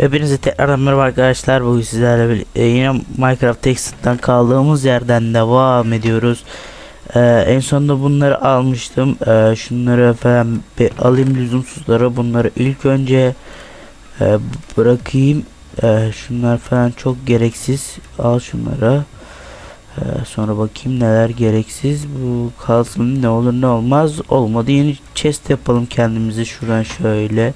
Hepinize tekrardan merhaba arkadaşlar. Bugün sizlerle birlikte yine Minecraft Text'ten kaldığımız yerden devam ediyoruz. Ee, en sonunda bunları almıştım. Ee, şunları falan bir alayım lüzumsuzları. Bunları ilk önce e, bırakayım. Ee, şunlar falan çok gereksiz. Al şunları. Ee, sonra bakayım neler gereksiz. Bu kalsın ne olur ne olmaz. Olmadı yeni chest yapalım kendimize şuradan şöyle. Şöyle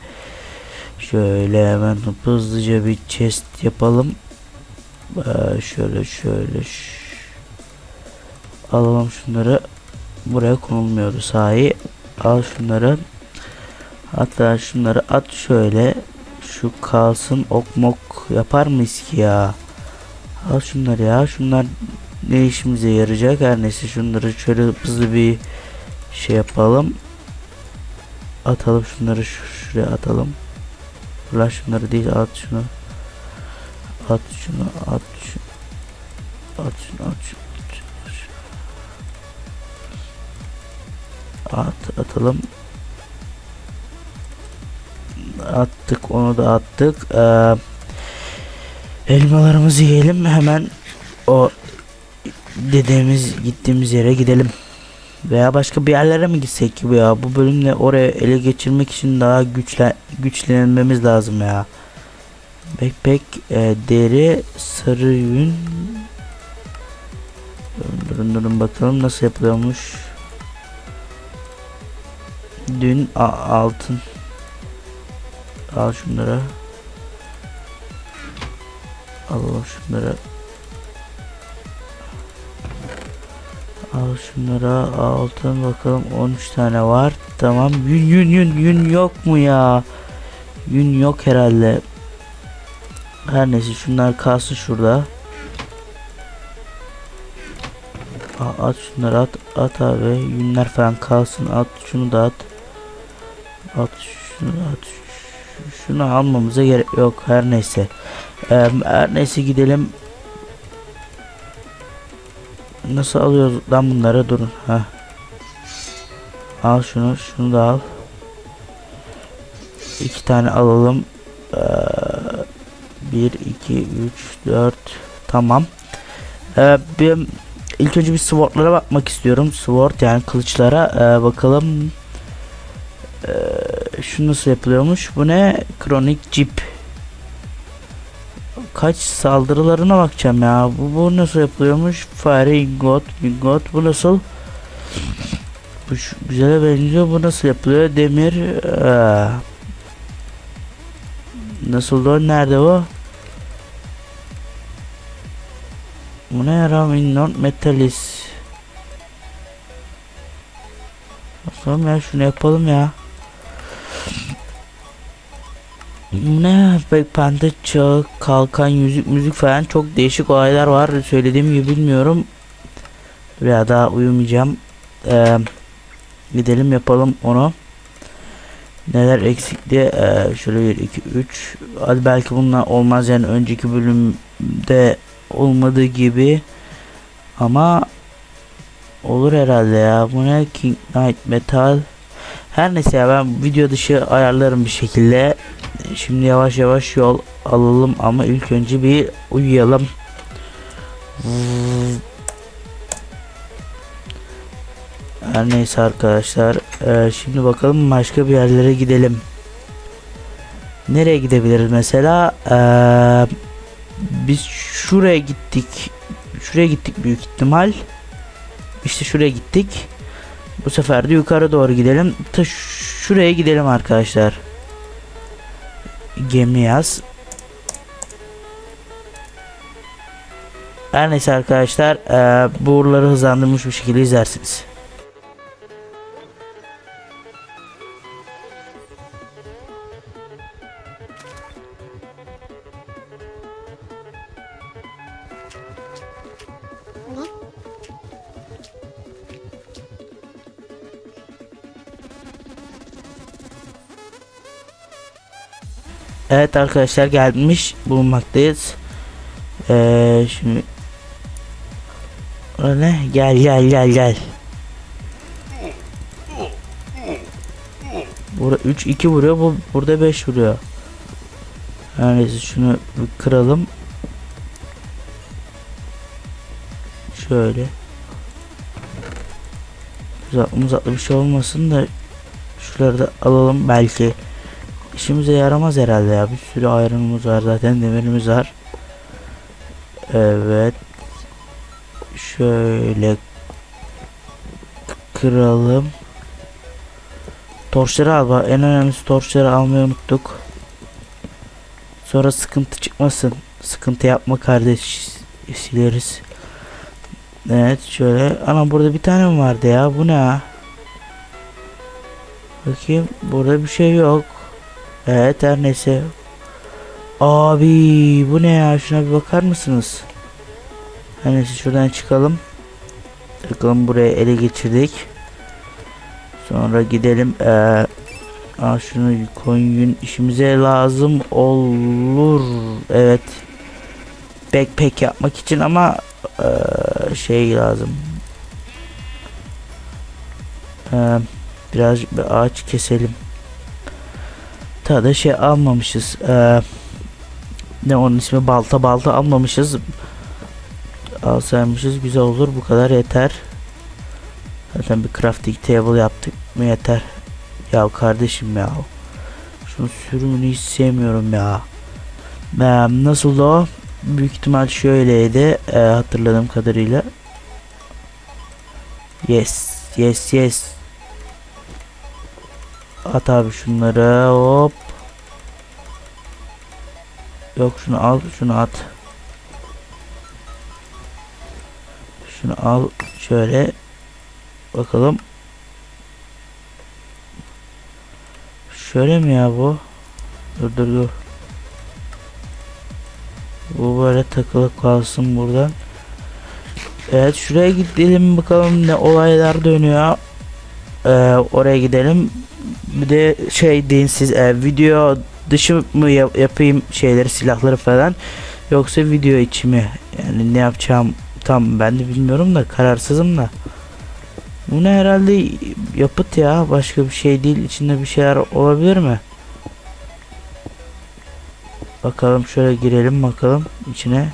hemen hızlıca bir chest yapalım. Ee, şöyle şöyle alalım şunları. Buraya konulmuyor sahi. Al şunları. Hatta şunları at şöyle. Şu kalsın ok mok yapar mıyız ki ya? Al şunları ya. Şunlar ne işimize yarayacak? Her neyse şunları şöyle hızlı bir şey yapalım. Atalım şunları şu- şuraya atalım. Ulan şunları değil at şunu. At şunu at şunu. At şunu at şunu. At, atalım. Attık onu da attık. Ee, elmalarımızı yiyelim hemen o dediğimiz gittiğimiz yere gidelim. Veya başka bir yerlere mi gitsek ya? Bu bölümle oraya ele geçirmek için daha güçlen güçlenmemiz lazım ya. Backpack e, deri sarı yün Durun durun bakalım nasıl yapılıyormuş. Dün altın Al şunları. Alalım şunları. Al şunlara altın bakalım 13 tane var. Tamam yün yün yün yün yok mu ya? Yün yok herhalde. Her neyse şunlar kalsın şurada. A- At şunları at at abi yünler falan kalsın at şunu da at. At şunu at. Şunu almamıza gerek yok her neyse. Eee, her neyse gidelim Nasıl alıyoruz lan bunları durun ha. Al şunu şunu da al. İki tane alalım. Ee, bir iki üç dört tamam. Ee, bir ilk önce bir swordlara bakmak istiyorum. Sword yani kılıçlara ee, bakalım. Ee, şu nasıl yapılıyormuş? Bu ne? Kronik Jeep kaç saldırılarına bakacağım ya. Bu, bu nasıl yapılıyormuş? Fire God, God bu nasıl? Bu şu, güzele benziyor. Bu nasıl yapılıyor? Demir. Ee, nasıl o? Nerede o? Bu ne ya? Non metalis. Bakalım ya şunu yapalım ya. Ne pek panda çağı, kalkan, yüzük, müzik falan çok değişik olaylar var. Söylediğim gibi bilmiyorum. Ya daha uyumayacağım. Ee, gidelim yapalım onu. Neler eksikti? Ee, şöyle 1 2 3. Hadi belki bunlar olmaz yani önceki bölümde olmadığı gibi. Ama olur herhalde ya. Bu ne? King Knight Metal. Her neyse ya ben video dışı ayarlarım bir şekilde. Şimdi yavaş yavaş yol alalım ama ilk önce bir uyuyalım. Her neyse arkadaşlar. Ee, şimdi bakalım başka bir yerlere gidelim. Nereye gidebiliriz mesela? Ee, biz şuraya gittik. Şuraya gittik büyük ihtimal. İşte şuraya gittik. Bu sefer de yukarı doğru gidelim. Ta şuraya gidelim arkadaşlar. Gemi yaz. Her neyse arkadaşlar eee buraları hızlandırmış bir şekilde izlersiniz. Evet arkadaşlar gelmiş bulunmaktayız. Eee şimdi O ne? Gel gel gel gel. Burada 3 2 vuruyor bu burada 5 vuruyor. Neyse şunu kıralım. Şöyle. Uzatlı uzatlı bir şey olmasın da şuraları da alalım belki. İşimize yaramaz herhalde ya. Bir sürü ayrımımız var zaten demirimiz var. Evet. Şöyle kıralım. Torçları al. En önemlisi torçları almayı unuttuk. Sonra sıkıntı çıkmasın. Sıkıntı yapma kardeş. Sileriz. Evet şöyle. Ana burada bir tane mi vardı ya? Bu ne? Bakayım. Burada bir şey yok. Evet her neyse. Abi bu ne ya? Şuna bir bakar mısınız? Her neyse şuradan çıkalım. Bakalım buraya ele geçirdik. Sonra gidelim. Ee, aa, şunu koyun işimize lazım olur. Evet. Backpack yapmak için ama ee, şey lazım. Ee, biraz bir ağaç keselim. Ta da şey almamışız. Ee, ne onun ismi balta balta almamışız. Alsaymışız güzel olur. Bu kadar yeter. Zaten bir crafting table yaptık mı yeter. Ya kardeşim ya. Şunu sürümünü hiç sevmiyorum ya. Ee, nasıl o? Büyük ihtimal şöyleydi. Ee, hatırladığım kadarıyla. Yes. Yes yes. At abi şunları hop. Yok şunu al şunu at. Şunu al şöyle. Bakalım. Şöyle mi ya bu? Dur dur dur. Bu böyle takılı kalsın buradan. Evet şuraya gidelim bakalım ne olaylar dönüyor. Ee, oraya gidelim. Bir de şey deyin siz e, video dışı mı yap- yapayım şeyleri silahları falan yoksa video içi mi? Yani ne yapacağım tam ben de bilmiyorum da kararsızım da. Bu ne herhalde yapıt ya başka bir şey değil içinde bir şeyler olabilir mi? Bakalım şöyle girelim bakalım içine.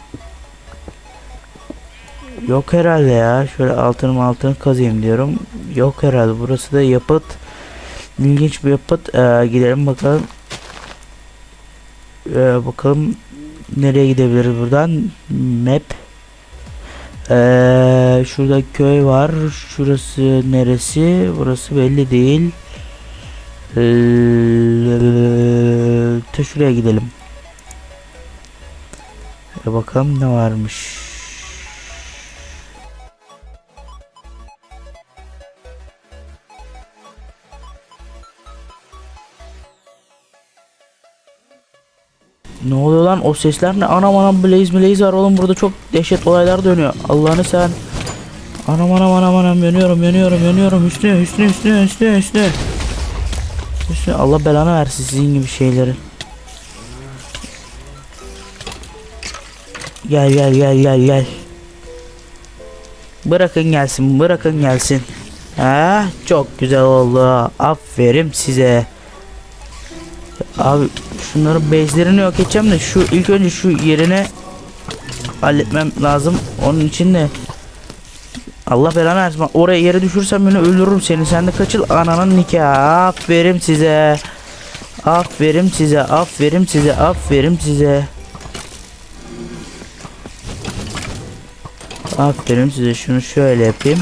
Yok herhalde ya. Şöyle altını altını kazıyım diyorum. Yok herhalde. Burası da yapıt. İlginç bir yapıt. Ee, gidelim bakalım. Ee, bakalım nereye gidebiliriz buradan. Map. Ee, şurada köy var. Şurası neresi? Burası belli değil. Ee, şuraya gidelim. Ee, bakalım ne varmış. Ne oluyor lan o sesler ne? Anam anam blaze blaze var oğlum burada çok dehşet olaylar dönüyor. Allah'ını sen. Anam anam anam anam yanıyorum yanıyorum yanıyorum Hüsnü Hüsnü Hüsnü Hüsnü Hüsnü. Hüsnü Allah belanı versin sizin gibi şeyleri. Gel gel gel gel gel. Bırakın gelsin bırakın gelsin. Ha çok güzel oldu. Aferin size. Abi şunların bezlerini yok edeceğim de şu ilk önce şu yerine halletmem lazım. Onun için de Allah belanı versin. Oraya yere düşürsem beni öldürürüm seni. Sen de kaçıl ananın nikahı. Aferin size. Aferin size. Aferin size. Aferin size. Aferin size. Şunu şöyle yapayım.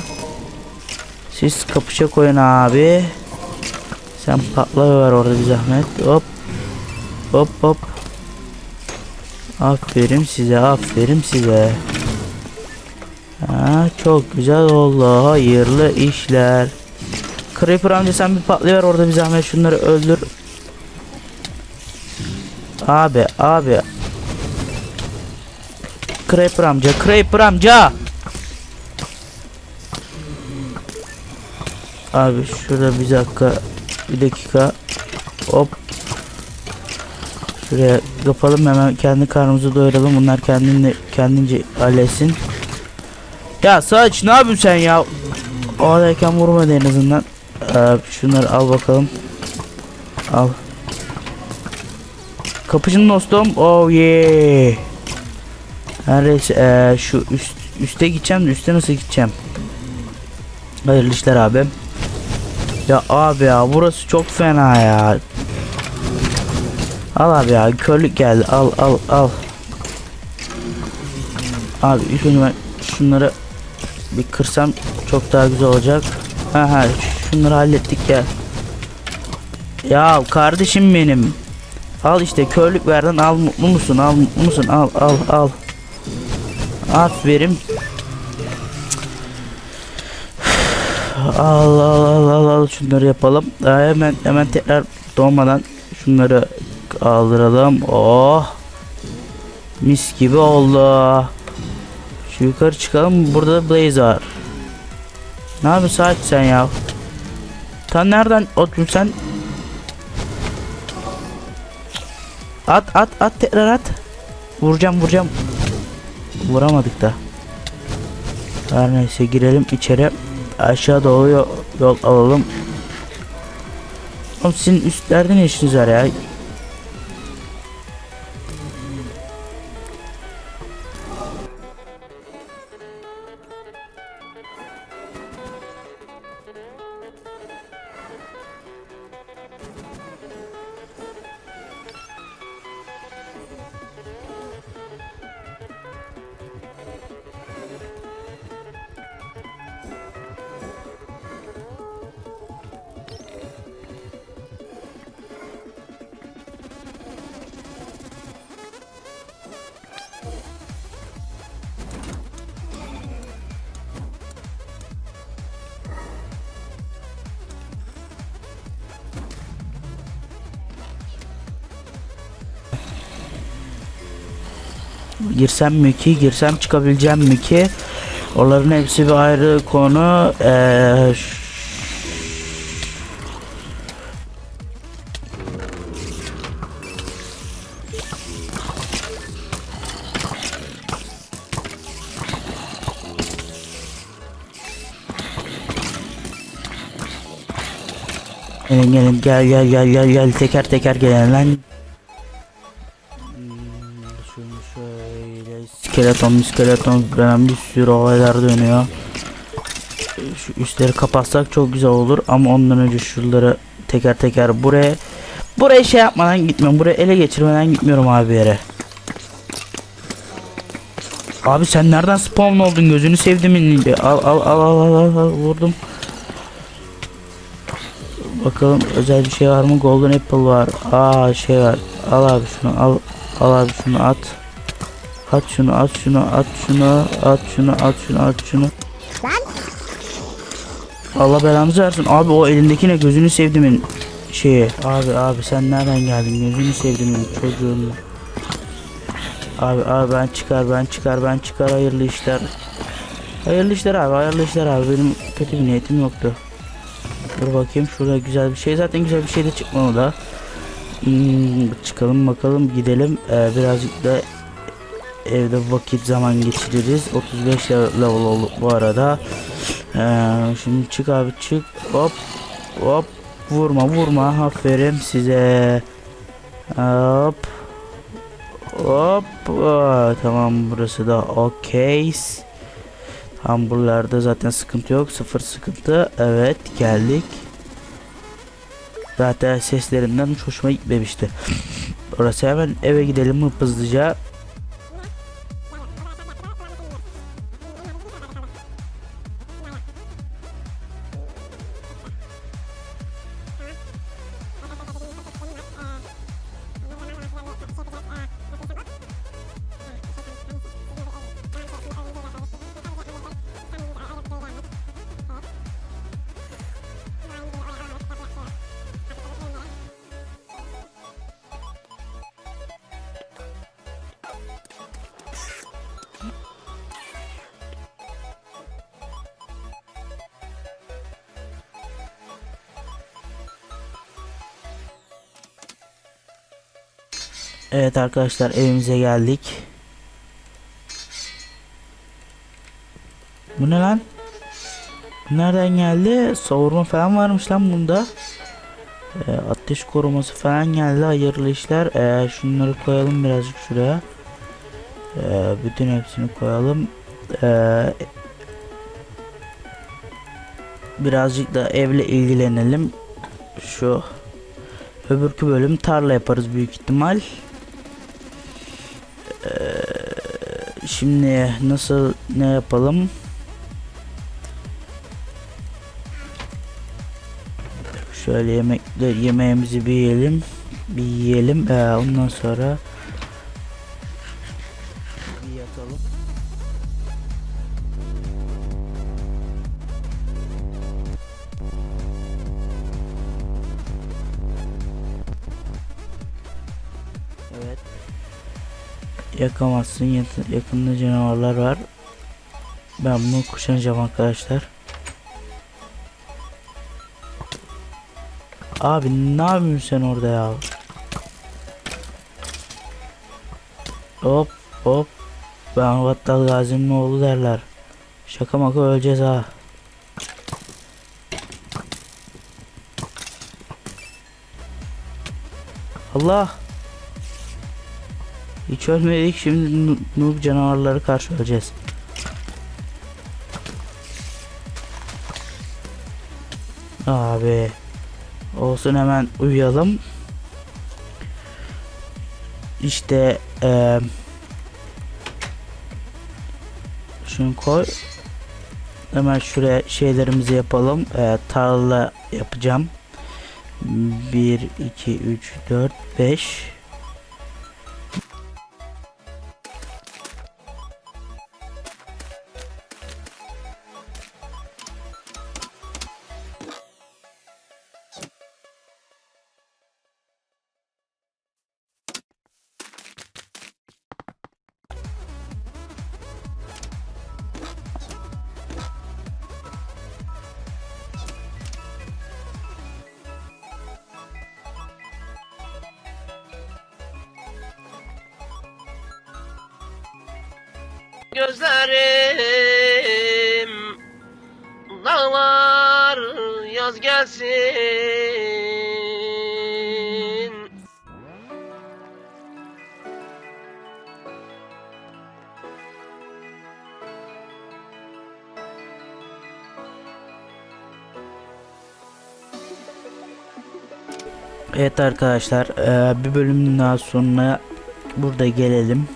Siz kapışa koyun abi. Sen patla orada bir zahmet. Hop. Hop hop. Aferin size, aferin size. Ha, çok güzel oldu. Hayırlı işler. Creeper amca sen bir patlayıver orada bir zahmet şunları öldür. Abi, abi. Creeper amca, Creeper amca. Abi şurada bir dakika, bir dakika. Hop. Şuraya yapalım hemen kendi karnımızı doyuralım. Bunlar kendini kendince halletsin. Ya saç ne yapıyorsun sen ya? O adayken en azından. Ee, şunları al bakalım. Al. Kapışın dostum. Oh yeah. Neredeyse eee, şu üst üste gideceğim de üste nasıl gideceğim? Hayırlı işler abi. Ya abi ya burası çok fena ya. Al abi ya körlük geldi. Al al al. Abi ilk önce ben şunları bir kırsam çok daha güzel olacak. Aha şunları hallettik ya. Ya kardeşim benim. Al işte körlük verdin al mutlu musun al mutlu musun al al al. Aferin. Al al al al al şunları yapalım. Daha hemen hemen tekrar doğmadan şunları kaldıralım. Oh. Mis gibi oldu. Şu yukarı çıkalım. Burada da Blaze var. Ne yapıyorsun saat sen ya? Sen nereden ottun sen? At at at tekrar at. Vuracağım vuracağım. Vuramadık da. Her neyse girelim içeri. Aşağı doğru yol, yol alalım. Oğlum sizin üstlerde ne işiniz var ya? Girsem mi ki? Girsem çıkabileceğim mi ki? Onların hepsi bir ayrı konu. Ee, Gelin gelin gel gel gel gel gel teker teker gelin lan. Skeleton skeleton falan bir sürü olaylar dönüyor. Şu üstleri kapatsak çok güzel olur ama ondan önce şuraları teker teker buraya buraya şey yapmadan gitmiyorum. Buraya ele geçirmeden gitmiyorum abi yere. Abi sen nereden spawn oldun gözünü sevdim al al al al, al, al vurdum. Bakalım özel bir şey var mı? Golden Apple var. Aa şey var. Al abi şunu al. Al abi şunu at. At şunu at şunu at şunu at şunu at şunu at şunu. Allah belanızı versin. Abi o elindeki ne gözünü sevdimin şeyi. Abi abi sen nereden geldin? Gözünü sevdimin çocuğun. Abi abi ben çıkar ben çıkar ben çıkar hayırlı işler. Hayırlı işler abi hayırlı işler abi benim kötü bir niyetim yoktu. Dur bakayım şurada güzel bir şey zaten güzel bir şey de çıkmalı da. Hmm, çıkalım bakalım gidelim Ee, birazcık da evde vakit zaman geçiririz 35 level olduk bu arada Ee, şimdi çık abi çık hop hop vurma vurma aferin size hop hop Aa, tamam burası da okey Tam buralarda zaten sıkıntı yok. Sıfır sıkıntı. Evet geldik. Zaten seslerinden hoşuma gitmemişti. Orası hemen eve gidelim hızlıca. Evet arkadaşlar evimize geldik. Bu ne lan? Nereden geldi? Savurma falan varmış lan bunda. Ee, ateş koruması falan geldi. Hayırlı işler. Ee, şunları koyalım birazcık şuraya. Ee, bütün hepsini koyalım. Ee, birazcık da evle ilgilenelim. Şu öbürkü bölüm tarla yaparız büyük ihtimal. Şimdi nasıl ne yapalım? Şöyle yemekle yemeğimizi bir yiyelim. Bir yiyelim. Ee, ondan sonra Yakamazsın. Yak- Yakında canavarlar var. Ben bunu kuşanacağım arkadaşlar. Abi ne yapıyorsun sen orada ya? Hop hop. Ben Vattal Gazi'nin oğlu derler. Şaka maka öleceğiz ha. Allah. Hiç ölmedik şimdi noob canavarları karşı öleceğiz. Abi. Olsun hemen uyuyalım. İşte eee şunu koy. Hemen şuraya şeylerimizi yapalım. Eee tarla yapacağım. 1 2 3 4 5 Gözlerim dağlar yaz gelsin Evet arkadaşlar eee, bir bölümün daha sonuna burada gelelim.